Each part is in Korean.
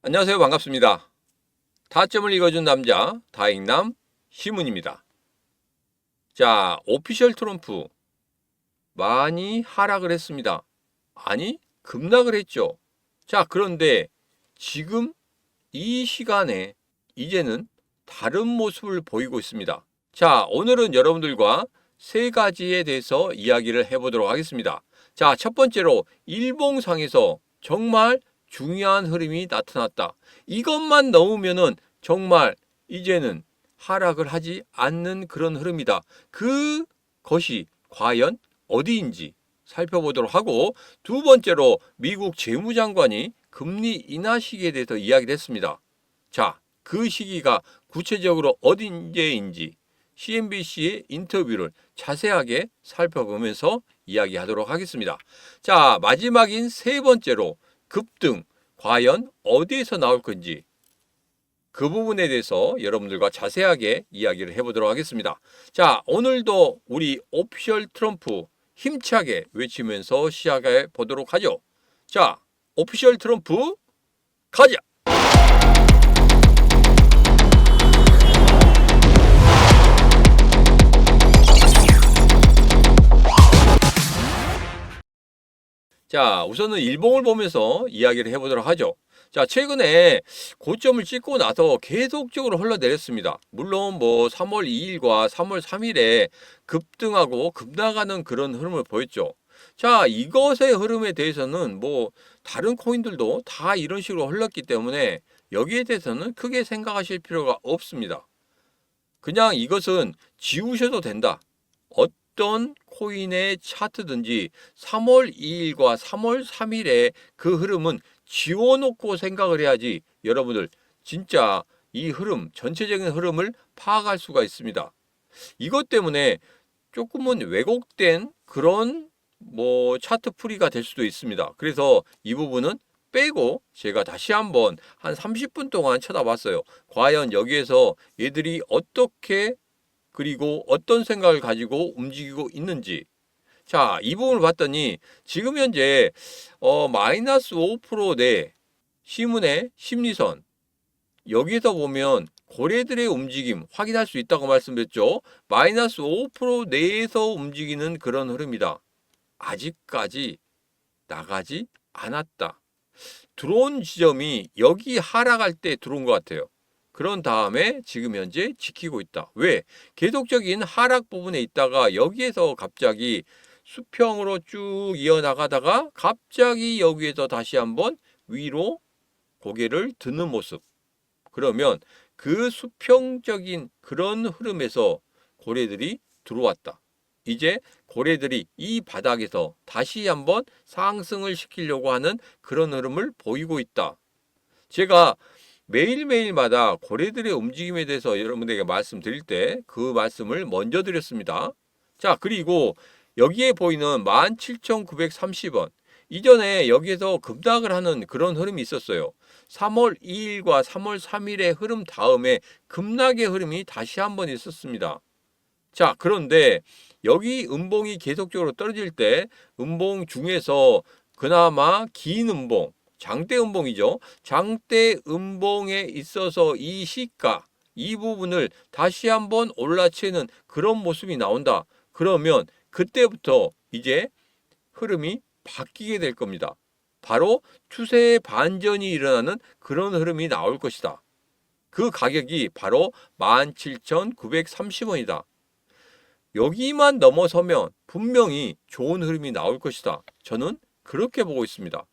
안녕하세요. 반갑습니다. 타점을 읽어준 남자, 다익남 시문입니다. 자, 오피셜 트럼프 많이 하락을 했습니다. 아니, 급락을 했죠. 자, 그런데 지금 이 시간에 이제는 다른 모습을 보이고 있습니다. 자, 오늘은 여러분들과 세 가지에 대해서 이야기를 해보도록 하겠습니다. 자, 첫 번째로 일봉상에서 정말 중요한 흐름이 나타났다. 이것만 넣으면은 정말 이제는 하락을 하지 않는 그런 흐름이다. 그것이 과연 어디인지 살펴보도록 하고 두 번째로 미국 재무장관이 금리 인하 시기에 대해서 이야기를 했습니다. 자, 그 시기가 구체적으로 어딘지인지 CNBC의 인터뷰를 자세하게 살펴보면서 이야기하도록 하겠습니다. 자, 마지막인 세 번째로 급등 과연 어디에서 나올 건지 그 부분에 대해서 여러분들과 자세하게 이야기를 해보도록 하겠습니다. 자, 오늘도 우리 오피셜 트럼프 힘차게 외치면서 시작해 보도록 하죠. 자, 오피셜 트럼프 가자! 자, 우선은 일봉을 보면서 이야기를 해보도록 하죠. 자, 최근에 고점을 찍고 나서 계속적으로 흘러내렸습니다. 물론 뭐 3월 2일과 3월 3일에 급등하고 급나가는 그런 흐름을 보였죠. 자, 이것의 흐름에 대해서는 뭐 다른 코인들도 다 이런 식으로 흘렀기 때문에 여기에 대해서는 크게 생각하실 필요가 없습니다. 그냥 이것은 지우셔도 된다. 어떤 코인의 차트든지 3월 2일과 3월 3일의 그 흐름은 지워놓고 생각을 해야지 여러분들 진짜 이 흐름, 전체적인 흐름을 파악할 수가 있습니다. 이것 때문에 조금은 왜곡된 그런 뭐 차트 풀이가 될 수도 있습니다. 그래서 이 부분은 빼고 제가 다시 한번 한 30분 동안 쳐다봤어요. 과연 여기에서 얘들이 어떻게 그리고 어떤 생각을 가지고 움직이고 있는지. 자, 이 부분을 봤더니 지금 현재 어, 마이너스 5%내 시문의 심리선 여기서 보면 고래들의 움직임 확인할 수 있다고 말씀드렸죠. 마이너스 5% 내에서 움직이는 그런 흐름이다. 아직까지 나가지 않았다. 들어온 지점이 여기 하락할 때 들어온 것 같아요. 그런 다음에 지금 현재 지키고 있다. 왜? 계속적인 하락 부분에 있다가 여기에서 갑자기 수평으로 쭉 이어나가다가 갑자기 여기에서 다시 한번 위로 고개를 드는 모습. 그러면 그 수평적인 그런 흐름에서 고래들이 들어왔다. 이제 고래들이 이 바닥에서 다시 한번 상승을 시키려고 하는 그런 흐름을 보이고 있다. 제가 매일매일마다 고래들의 움직임에 대해서 여러분들에게 말씀드릴 때 그 말씀을 먼저 드렸습니다. 자, 그리고 여기에 보이는 17,930원. 이전에 여기에서 급락을 하는 그런 흐름이 있었어요. 3월 2일과 3월 3일의 흐름 다음에 급락의 흐름이 다시 한번 있었습니다. 자, 그런데 여기 음봉이 계속적으로 떨어질 때 음봉 중에서 그나마 긴 음봉, 장대 음봉이죠. 장대 음봉에 있어서 이 시가 이 부분을 다시 한번 올라치는 그런 모습이 나온다. 그러면 그때부터 이제 흐름이 바뀌게 될 겁니다. 바로 추세의 반전이 일어나는 그런 흐름이 나올 것이다. 그 가격이 바로 17,930원이다. 여기만 넘어서면 분명히 좋은 흐름이 나올 것이다. 저는 그렇게 보고 있습니다.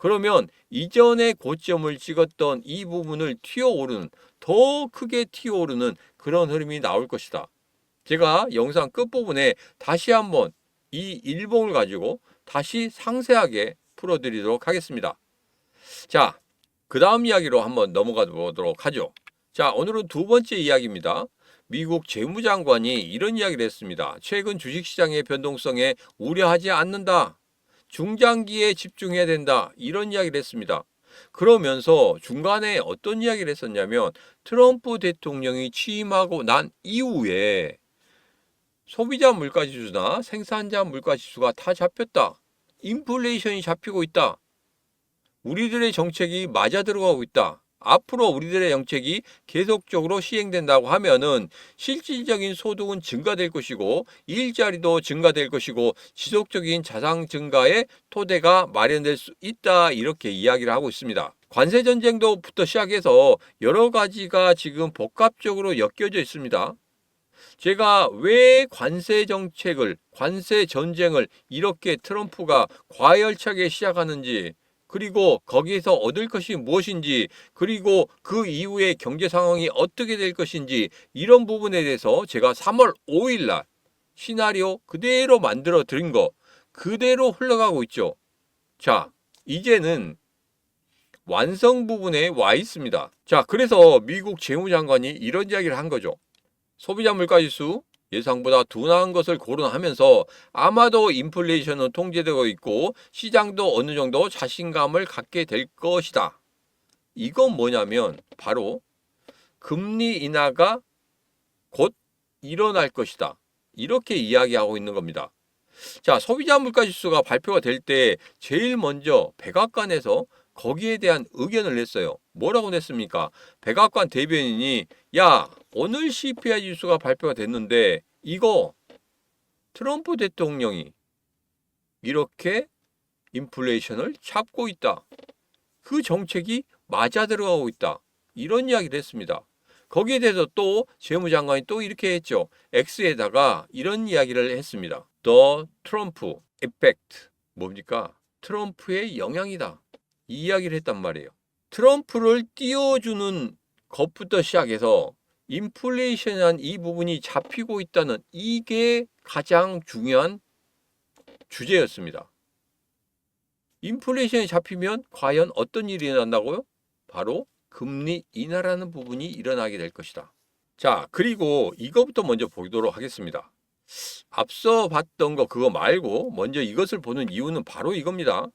그러면 이전에 고점을 찍었던 이 부분을 튀어오르는 더 크게 튀어오르는 그런 흐름이 나올 것이다. 제가 영상 끝부분에 다시 한번 이 일봉을 가지고 다시 상세하게 풀어드리도록 하겠습니다. 자, 그 다음 이야기로 한번 넘어가 보도록 하죠. 자, 오늘은 두 번째 이야기입니다. 미국 재무장관이 이런 이야기를 했습니다. 최근 주식시장의 변동성에 우려하지 않는다. 중장기에 집중해야 된다. 이런 이야기를 했습니다. 그러면서 중간에 어떤 이야기를 했었냐면 트럼프 대통령이 취임하고 난 이후에 소비자 물가 지수나 생산자 물가 지수가 다 잡혔다. 인플레이션이 잡히고 있다. 우리들의 정책이 맞아 들어가고 있다. 앞으로 우리들의 정책이 계속적으로 시행된다고 하면은 실질적인 소득은 증가될 것이고 일자리도 증가될 것이고 지속적인 자산 증가의 토대가 마련될 수 있다 이렇게 이야기를 하고 있습니다. 관세 전쟁도부터 시작해서 여러 가지가 지금 복합적으로 엮여져 있습니다. 제가 왜 관세 정책을 관세 전쟁을 이렇게 트럼프가 과열차게 시작하는지 그리고 거기에서 얻을 것이 무엇인지 그리고 그 이후에 경제 상황이 어떻게 될 것인지 이런 부분에 대해서 제가 3월 5일 날 시나리오 그대로 만들어 드린 거 그대로 흘러가고 있죠. 자, 이제는 완성 부분에 와 있습니다. 자, 그래서 미국 재무장관이 이런 이야기를 한 거죠. 소비자 물가지수 예상보다 둔화한 것을 고려하면서 아마도 인플레이션은 통제되고 있고 시장도 어느 정도 자신감을 갖게 될 것이다. 이건 뭐냐면 바로 금리 인하가 곧 일어날 것이다. 이렇게 이야기하고 있는 겁니다. 자, 소비자 물가 지수가 발표가 될 때 제일 먼저 백악관에서 거기에 대한 의견을 냈어요. 뭐라고 냈습니까? 백악관 대변인이 야, 오늘 CPI 지수가 발표가 됐는데 이거 트럼프 대통령이 이렇게 인플레이션을 잡고 있다. 그 정책이 맞아 들어가고 있다. 이런 이야기를 했습니다. 거기에 대해서 또 재무장관이 또 이렇게 했죠. X에다가 이런 이야기를 했습니다. The Trump Effect. 뭡니까? 트럼프의 영향이다. 이 이야기를 했단 말이에요. 트럼프를 띄워주는 것부터 시작해서 인플레이션이란 이 부분이 잡히고 있다는 이게 가장 중요한 주제였습니다. 인플레이션이 잡히면 과연 어떤 일이 일어난다고요? 바로 금리 인하라는 부분이 일어나게 될 것이다. 자, 그리고 이것부터 먼저 보도록 하겠습니다. 앞서 봤던 거 그거 말고 먼저 이것을 보는 이유는 바로 이겁니다.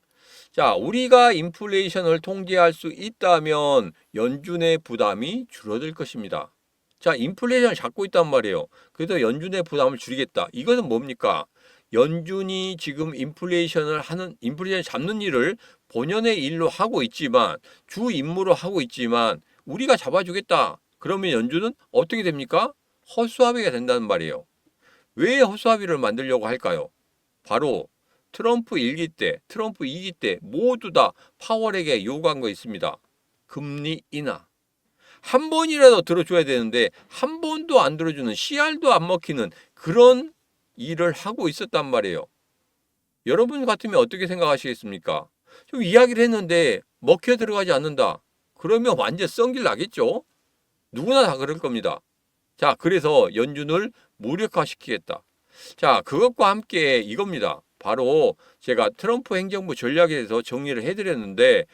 자, 우리가 인플레이션을 통제할 수 있다면 연준의 부담이 줄어들 것입니다. 자, 인플레이션을 잡고 있단 말이에요. 그래서 연준의 부담을 줄이겠다. 이것은 뭡니까? 연준이 지금 인플레이션을 하는 인플레이션 잡는 일을 본연의 일로 하고 있지만 주 임무로 하고 있지만 우리가 잡아주겠다. 그러면 연준은 어떻게 됩니까? 허수아비가 된다는 말이에요. 왜 허수아비를 만들려고 할까요? 바로 트럼프 1기 때, 트럼프 2기 때 모두 다 파월에게 요구한 거 있습니다. 금리 인하. 한 번이라도 들어줘야 되는데 한 번도 안 들어주는 CR도 안 먹히는 그런 일을 하고 있었단 말이에요. 여러분 같으면 어떻게 생각하시겠습니까? 좀 이야기를 했는데 먹혀 들어가지 않는다. 그러면 완전 썩길 나겠죠? 누구나 다 그럴 겁니다. 자, 그래서 연준을 무력화시키겠다. 자, 그것과 함께 이겁니다. 바로 제가 트럼프 행정부 전략에 대해서 정리를 해드렸는데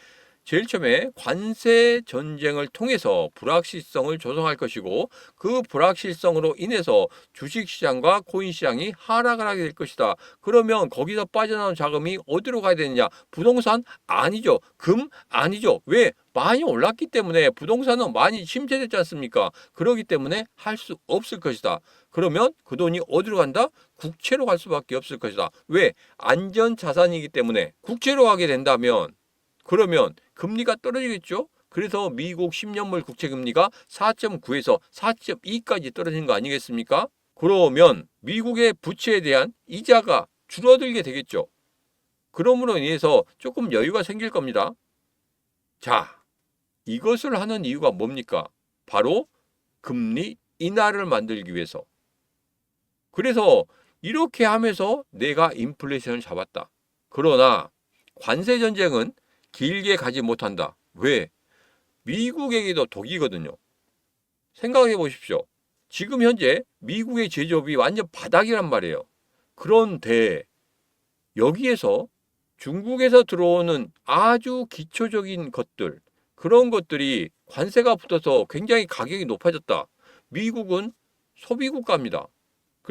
제일 처음에 관세 전쟁을 통해서 불확실성을 조성할 것이고 그 불확실성으로 인해서 주식시장과 코인시장이 하락을 하게 될 것이다. 그러면 거기서 빠져나온 자금이 어디로 가야 되느냐? 부동산 아니죠. 금 아니죠. 왜? 많이 올랐기 때문에 부동산은 많이 침체됐지 않습니까? 그러기 때문에 할 수 없을 것이다. 그러면 그 돈이 어디로 간다? 국채로 갈 수밖에 없을 것이다. 왜? 안전 자산이기 때문에 국채로 가게 된다면 그러면 금리가 떨어지겠죠? 그래서 미국 10년물 국채 금리가 4.9에서 4.2까지 떨어진 거 아니겠습니까? 그러면 미국의 부채에 대한 이자가 줄어들게 되겠죠. 그러므로 인해서 조금 여유가 생길 겁니다. 자, 이것을 하는 이유가 뭡니까? 바로 금리 인하를 만들기 위해서. 그래서 이렇게 하면서 내가 인플레이션을 잡았다. 그러나 관세 전쟁은 길게 가지 못한다. 왜? 미국에게도 독이거든요. 생각해 보십시오. 지금 현재 미국의 제조업이 완전 바닥이란 말이에요. 그런데 여기에서 중국에서 들어오는 아주 기초적인 것들, 그런 것들이 관세가 붙어서 굉장히 가격이 높아졌다. 미국은 소비 국가입니다.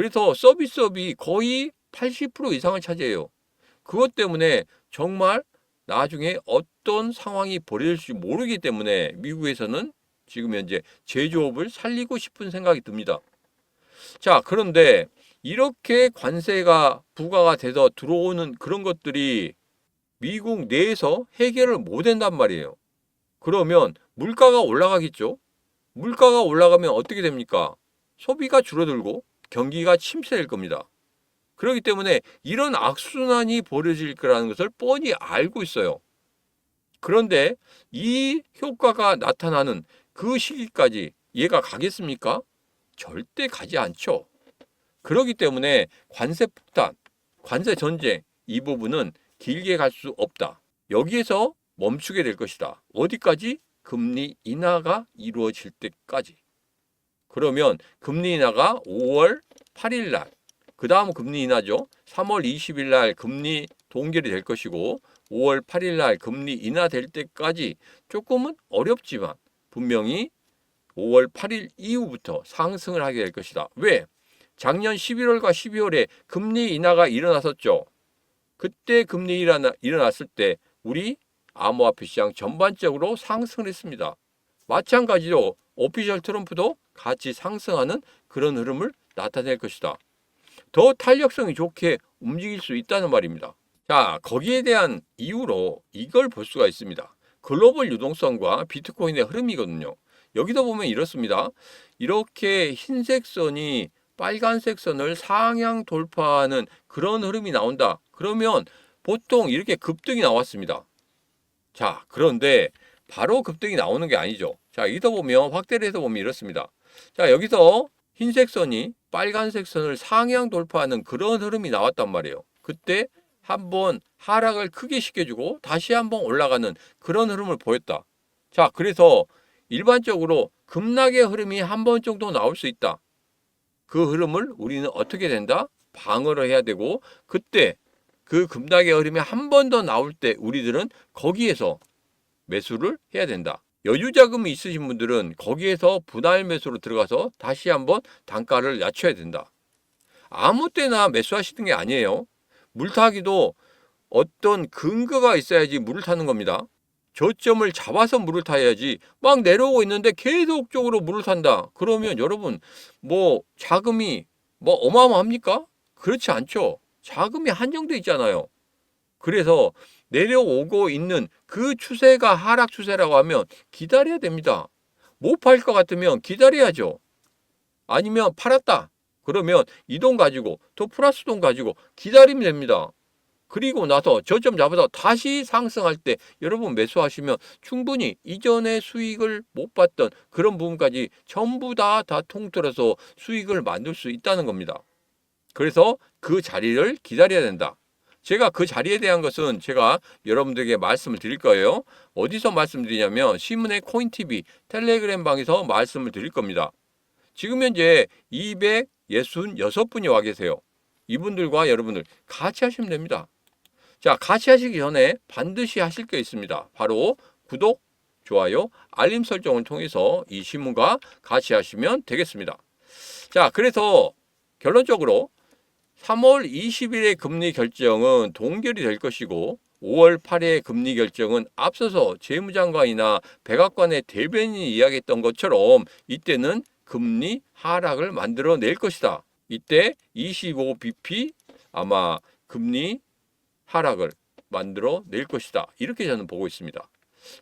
그래서 서비스업이 거의 80% 이상을 차지해요. 그것 때문에 정말 나중에 어떤 상황이 벌어질지 모르기 때문에 미국에서는 지금 현재 제조업을 살리고 싶은 생각이 듭니다. 자, 그런데 이렇게 관세가 부과가 돼서 들어오는 그런 것들이 미국 내에서 해결을 못 한단 말이에요. 그러면 물가가 올라가겠죠? 물가가 올라가면 어떻게 됩니까? 소비가 줄어들고 경기가 침체될 겁니다. 그렇기 때문에 이런 악순환이 벌어질 거라는 것을 뻔히 알고 있어요. 그런데 이 효과가 나타나는 그 시기까지 얘가 가겠습니까? 절대 가지 않죠. 그렇기 때문에 관세 폭탄, 관세 전쟁 이 부분은 길게 갈 수 없다. 여기에서 멈추게 될 것이다. 어디까지? 금리 인하가 이루어질 때까지. 그러면 금리 인하가 5월 8일 날, 그 다음 금리 인하죠. 3월 20일 날 금리 동결이 될 것이고 5월 8일 날 금리 인하될 때까지 조금은 어렵지만 분명히 5월 8일 이후부터 상승을 하게 될 것이다. 왜? 작년 11월과 12월에 금리 인하가 일어났었죠. 그때 금리 일어나, 일어났을 때 우리 암호화폐 시장 전반적으로 상승을 했습니다. 마찬가지로 오피셜 트럼프도 같이 상승하는 그런 흐름을 나타낼 것이다. 더 탄력성이 좋게 움직일 수 있다는 말입니다. 자, 거기에 대한 이유로 이걸 볼 수가 있습니다. 글로벌 유동성과 비트코인의 흐름이거든요. 여기서 보면 이렇습니다. 이렇게 흰색 선이 빨간색 선을 상향 돌파하는 그런 흐름이 나온다. 그러면 보통 이렇게 급등이 나왔습니다. 자, 그런데 바로 급등이 나오는 게 아니죠. 자, 여기서 보면 확대를 해서 보면 이렇습니다. 자, 여기서 흰색 선이 빨간색 선을 상향 돌파하는 그런 흐름이 나왔단 말이에요. 그때 한번 하락을 크게 시켜주고 다시 한번 올라가는 그런 흐름을 보였다. 자, 그래서 일반적으로 급락의 흐름이 한 번 정도 나올 수 있다. 그 흐름을 우리는 어떻게 된다? 방어를 해야 되고 그때 그 급락의 흐름이 한 번 더 나올 때 우리들은 거기에서 매수를 해야 된다. 여유 자금이 있으신 분들은 거기에서 분할 매수로 들어가서 다시 한번 단가를 낮춰야 된다. 아무 때나 매수하시는 게 아니에요. 물타기도 어떤 근거가 있어야지 물을 타는 겁니다. 저점을 잡아서 물을 타야지 막 내려오고 있는데 계속적으로 물을 탄다. 그러면 여러분 뭐 자금이 뭐 어마어마합니까? 그렇지 않죠. 자금이 한정돼 있잖아요. 그래서 내려오고 있는 그 추세가 하락 추세라고 하면 기다려야 됩니다. 못 팔 것 같으면 기다려야죠. 아니면 팔았다. 그러면 이 돈 가지고 또 플러스 돈 가지고 기다리면 됩니다. 그리고 나서 저점 잡아서 다시 상승할 때 여러분 매수하시면 충분히 이전에 수익을 못 봤던 그런 부분까지 전부 다 다 통틀어서 수익을 만들 수 있다는 겁니다. 그래서 그 자리를 기다려야 된다. 제가 그 자리에 대한 것은 제가 여러분들에게 말씀을 드릴 거예요. 어디서 말씀드리냐면 신문의 코인TV 텔레그램 방에서 말씀을 드릴 겁니다. 지금 현재 266분이 와 계세요. 이분들과 여러분들 같이 하시면 됩니다. 자, 같이 하시기 전에 반드시 하실 게 있습니다. 바로 구독, 좋아요, 알림 설정을 통해서 이 신문과 같이 하시면 되겠습니다. 자, 그래서 결론적으로 3월 20일의 금리 결정은 동결이 될 것이고 5월 8일의 금리 결정은 앞서서 재무장관이나 백악관의 대변인이 이야기했던 것처럼 이때는 금리 하락을 만들어낼 것이다. 이때 25bp 아마 금리 하락을 만들어 낼 것이다. 이렇게 저는 보고 있습니다.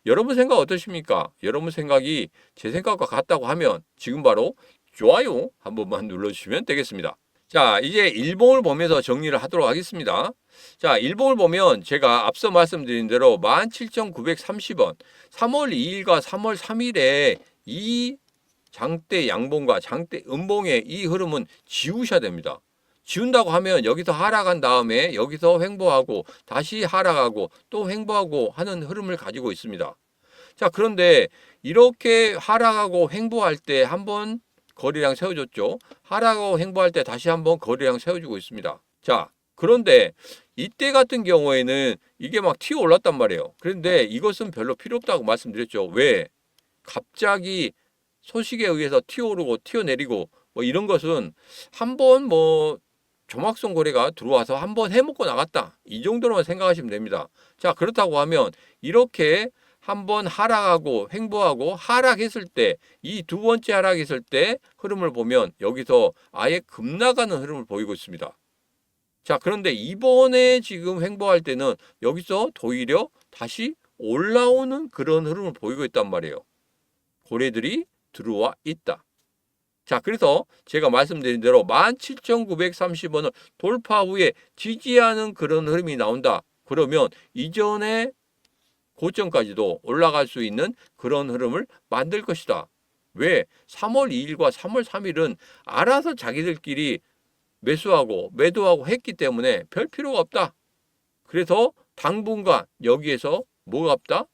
여러분 생각 어떠십니까? 여러분 생각이 제 생각과 같다고 하면 지금 바로 좋아요 한 번만 눌러주시면 되겠습니다. 자, 이제 일봉을 보면서 정리를 하도록 하겠습니다. 자, 일봉을 보면 제가 앞서 말씀드린 대로 17,930원, 3월 2일과 3월 3일에 이 장대 양봉과 장대 음봉의 이 흐름은 지우셔야 됩니다. 지운다고 하면 여기서 하락한 다음에 여기서 횡보하고 다시 하락하고 또 횡보하고 하는 흐름을 가지고 있습니다. 자, 그런데 이렇게 하락하고 횡보할 때 한번 거리량 세워줬죠. 하락하고 횡보할 때 다시 한번 거리량 세워주고 있습니다. 자, 그런데 이때 같은 경우에는 이게 막 튀어 올랐단 말이에요. 그런데 이것은 별로 필요 없다고 말씀드렸죠. 왜? 갑자기 소식에 의해서 튀어오르고 튀어내리고 뭐 이런 것은 한번 뭐 조막성 거래가 들어와서 한번 해먹고 나갔다. 이 정도로만 생각하시면 됩니다. 자, 그렇다고 하면 이렇게 한번 하락하고 횡보하고 하락했을 때 이 두 번째 하락했을 때 흐름을 보면 여기서 아예 급나가는 흐름을 보이고 있습니다. 자, 그런데 이번에 지금 횡보할 때는 여기서 도리어 다시 올라오는 그런 흐름을 보이고 있단 말이에요. 고래들이 들어와 있다. 자, 그래서 제가 말씀드린 대로 17,930원을 돌파 후에 지지하는 그런 흐름이 나온다. 그러면 이전에 고점까지도 올라갈 수 있는 그런 흐름을 만들 것이다. 왜? 3월 2일과 3월 3일은 알아서 자기들끼리 매수하고 매도하고 했기 때문에 별 필요가 없다. 그래서 당분간 여기에서 뭐가 없다?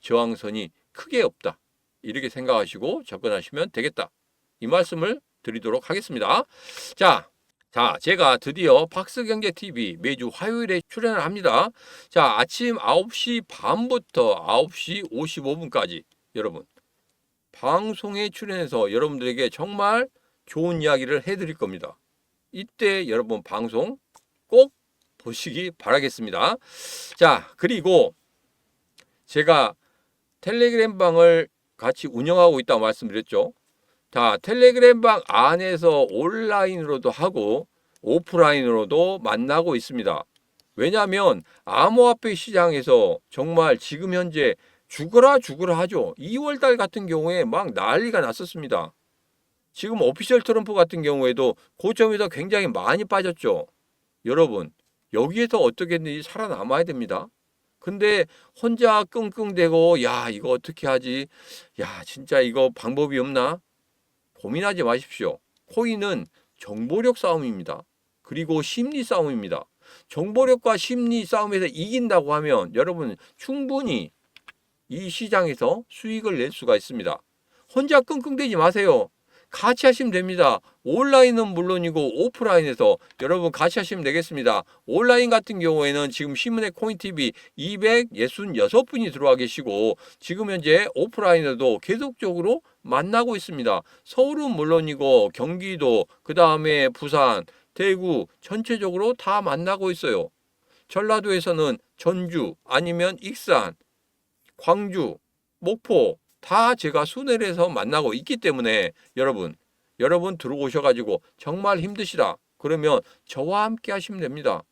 저항선이 크게 없다. 이렇게 생각하시고 접근하시면 되겠다. 이 말씀을 드리도록 하겠습니다. 자, 자, 제가 드디어 박스경제TV 매주 화요일에 출연을 합니다. 자, 아침 9시 반부터 9시 55분까지 여러분 방송에 출연해서 여러분들에게 정말 좋은 이야기를 해드릴 겁니다. 이때 여러분 방송 꼭 보시기 바라겠습니다. 자, 그리고 제가 텔레그램 방을 같이 운영하고 있다고 말씀드렸죠. 자, 텔레그램 방 안에서 온라인으로도 하고 오프라인으로도 만나고 있습니다. 왜냐하면 암호화폐 시장에서 정말 지금 현재 죽어라 죽어라 하죠. 2월달 같은 경우에 막 난리가 났었습니다. 지금 오피셜 트럼프 같은 경우에도 고점에서 굉장히 많이 빠졌죠. 여러분 여기에서 어떻게든지 살아남아야 됩니다. 근데 혼자 끙끙대고 야 이거 어떻게 하지? 야 진짜 이거 방법이 없나? 고민하지 마십시오. 코인은 정보력 싸움입니다. 그리고 심리 싸움입니다. 정보력과 심리 싸움에서 이긴다고 하면 여러분 충분히 이 시장에서 수익을 낼 수가 있습니다. 혼자 끙끙대지 마세요. 같이 하시면 됩니다. 온라인은 물론이고 오프라인에서 여러분 같이 하시면 되겠습니다. 온라인 같은 경우에는 지금 신문의 코인TV 266분이 들어와 계시고 지금 현재 오프라인에도 계속적으로 만나고 있습니다. 서울은 물론이고 경기도 그 다음에 부산 대구 전체적으로 다 만나고 있어요. 전라도에서는 전주 아니면 익산 광주 목포 다 제가 순회를 해서 만나고 있기 때문에 여러분 여러분 들어오셔가지고 정말 힘드시다 그러면 저와 함께 하시면 됩니다.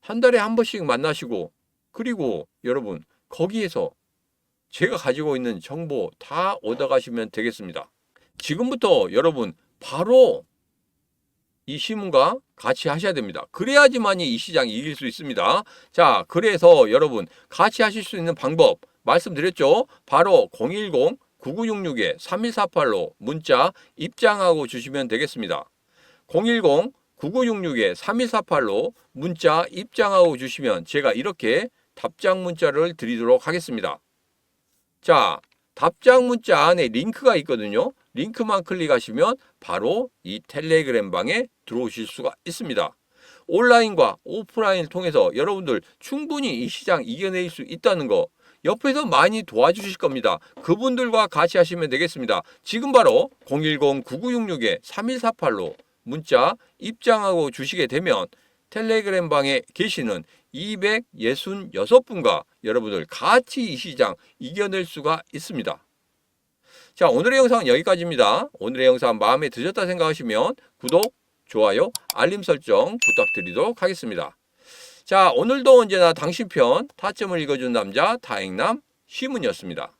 한 달에 한 번씩 만나시고 그리고 여러분 거기에서 제가 가지고 있는 정보 다 얻어가시면 되겠습니다. 지금부터 여러분 바로 이 신문과 같이 하셔야 됩니다. 그래야지만이 이 시장 이길 수 있습니다. 자, 그래서 여러분 같이 하실 수 있는 방법 말씀드렸죠. 바로 010-9966-3148로 문자 입장하고 주시면 되겠습니다. 010-9966-3148로 문자 입장하고 주시면 제가 이렇게 답장 문자를 드리도록 하겠습니다. 자, 답장 문자 안에 링크가 있거든요. 링크만 클릭하시면 바로 이 텔레그램 방에 들어오실 수가 있습니다. 온라인과 오프라인을 통해서 여러분들 충분히 이 시장 이겨낼 수 있다는 거 옆에서 많이 도와주실 겁니다. 그분들과 같이 하시면 되겠습니다. 지금 바로 010-9966-3148로 문자 입장하고 주시게 되면 텔레그램 방에 계시는 266분과 여러분들 같이 이 시장 이겨낼 수가 있습니다. 자, 오늘의 영상은 여기까지입니다. 오늘의 영상 마음에 드셨다 생각하시면 구독, 좋아요, 알림 설정 부탁드리도록 하겠습니다. 자, 오늘도 언제나 당신 편 타점을 읽어준 남자 다행남 시문이었습니다.